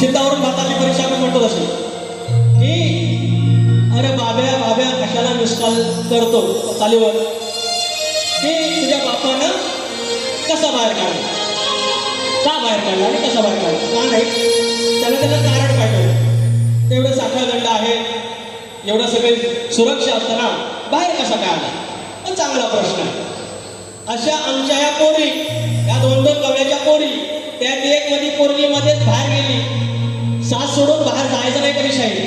शेतावरून भाताची परीक्षा मी म्हणतो तशी. की अरे बाब्या बाब्या कशाला मिसकाल करतो चालीवर की तुझ्या बापानं कसा बाहेर काढला का बाहेर काढला आणि कसा बाहेर काढला का नाही? त्याला त्याला कारण पाहिजे. तेवढं साखळदंड आहे. एवढं सगळे सुरक्षा असताना बाहेर कसा काय आला पण चांगला प्रश्न आहे. अशा आमच्या या कोणी सोडून नाही कधी शाही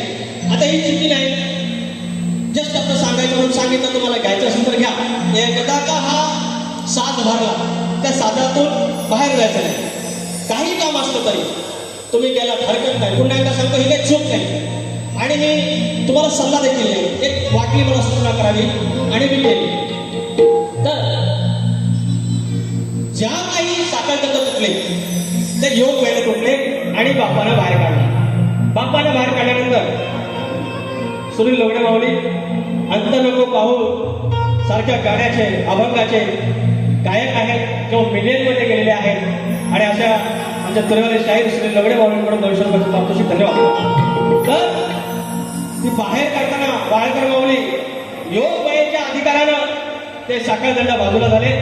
आता ही चुकी नाही. जस्ट आता सांगायचं म्हणून सांगितलं तुम्हाला घ्यायचं असेल तर घ्या. एकदा का हा साज भरला? त्या साधातून बाहेर जायचं नाही. काही काम असलं तरी. तुम्ही गेला हरकत नाही. पुन्हा एकदा सांगतो ही काही चूक नाही. आणि मी तुम्हाला सल्ला देखील नाही. एक वाटली मला सूचना करावी आणि मी केली तर ज्या काही साखळदंड तुटले ते योग वेळ तुटले आणि बापानं बाहेर काढले. बाप्पाला बाहेर काढल्यानंतर सुनील लवडे माऊली अंत नको पाहू. सारख्या गाण्याचे अभंगाचे गायक आहेत किंवा मिलियनमध्ये गेलेले आहेत. आणि अशा आमच्या तुरवाले शाहीर सुनील लवडे माऊलींकडून दोनशे रुपयाचे प्राप्तशी धन्यवाद. तर ती बाहेर काढताना बाळकर माऊली योग वयाच्या अधिकारानं ते साखळदंड बाजूला झाले.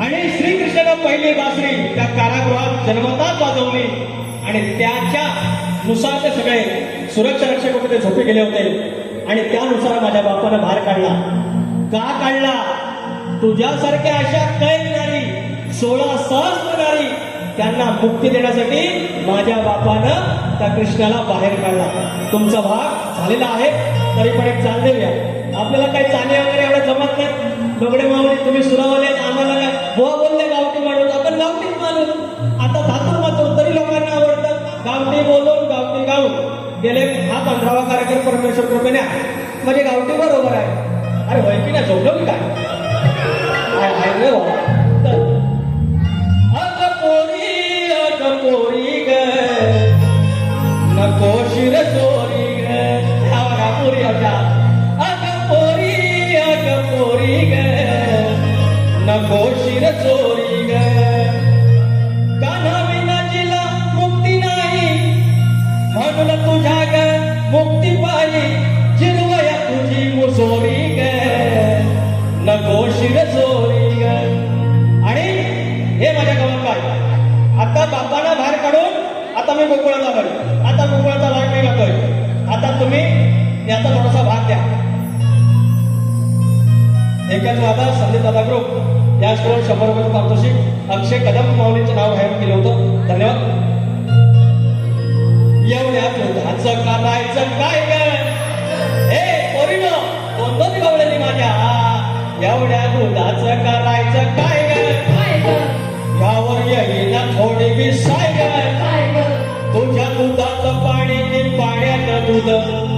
आणि श्रीकृष्णानं पहिली बासरी त्या कारागृहात जन्मताच वाजवली. आणि त्याच्या नुसार ते सगळे सुरक्षा रक्षक होते ते झोपे गेले होते. आणि त्यानुसार माझ्या बापानं बाहेर काढला. का काढला? तुझ्यासारख्या अशा कैद नारी सोळा सहस्त्र नारी त्यांना मुक्ती देण्यासाठी माझ्या बापानं त्या कृष्णाला बाहेर काढला. तुमचा भाग झालेला आहे तरी पण एक चाल देऊया. आपल्याला काही चाले वगैरे एवढं जमत नाही. दोघडे मावळे तुम्ही सुरा परमेश्वर कृपेने आहे. म्हणजे गावठी बरोबर आहे अरे होय ना झोपलो काय आहे रे बाबा. मुक्ती पायी जिरवया तुझी मुसोरी ग नको शिर चोरी ग आणि हे माझ्या गावात काय? आता बापाला बाहेर काढून आता मी गोकुळाला घरी आता गोकुळाचा भाग नाही लागतोय आता तुम्ही याचा थोडासा भाग द्या. एकच दादा संदीप दादा ग्रुप या स्टोर शंभर रुपयाचं पारितोषिक अक्षय कदम माऊलीचं नाव बाहेर केलं होतं. धन्यवाद. एवढ्या दुधाचं करायचं काय ग? हे पोरीनो दोन दोन गवळणी माझ्या. एवढ्या दुधाचं करायचं काय ग? यावर येईना थोडी बी साय तुझ्या दुधाचं पाणी नि पाण्याचं दूध.